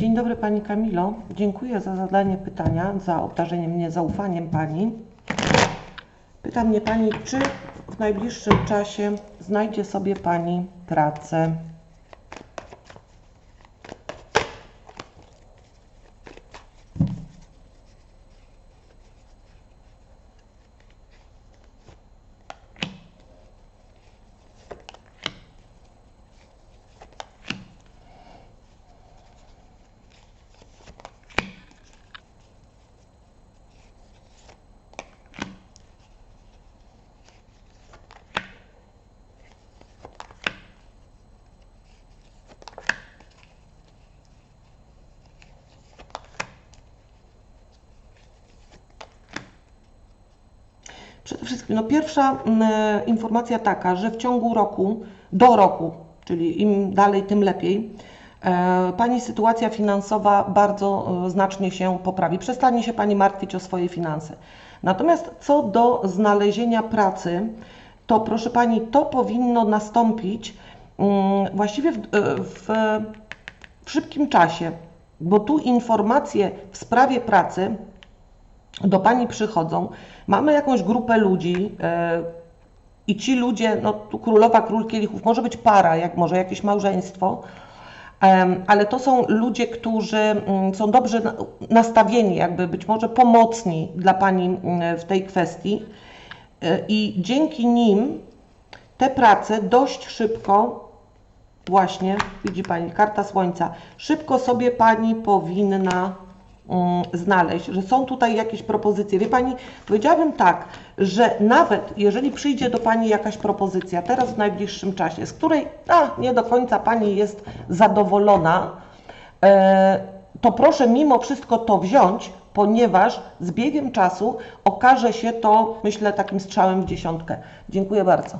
Dzień dobry Pani Kamilo. Dziękuję za zadanie pytania, za obdarzenie mnie zaufaniem Pani. Pyta mnie Pani, czy w najbliższym czasie znajdzie sobie Pani pracę? Przede wszystkim, no pierwsza mm, e, informacja taka, że w ciągu roku, do roku, czyli im dalej, tym lepiej, e, Pani sytuacja finansowa bardzo e, znacznie się poprawi. Przestanie się Pani martwić o swoje finanse. Natomiast co do znalezienia pracy, to proszę Pani, to powinno nastąpić mm, właściwie w, w, w szybkim czasie, bo tu informacje w sprawie pracy do Pani przychodzą, mamy jakąś grupę ludzi e, i ci ludzie, no tu królowa, król kielichów, może być para, jak może jakieś małżeństwo, ale to są ludzie, którzy mm, są dobrze na- nastawieni, jakby być może pomocni dla Pani mm, w tej kwestii E, i dzięki nim te prace dość szybko Właśnie, widzi Pani, karta słońca. Szybko sobie Pani powinna znaleźć, że są tutaj jakieś propozycje. Wie Pani, powiedziałabym tak, że nawet jeżeli przyjdzie do Pani jakaś propozycja teraz w najbliższym czasie, z której a, nie do końca Pani jest zadowolona, e, to proszę mimo wszystko to wziąć, ponieważ z biegiem czasu okaże się to, myślę, takim strzałem w dziesiątkę. Dziękuję bardzo.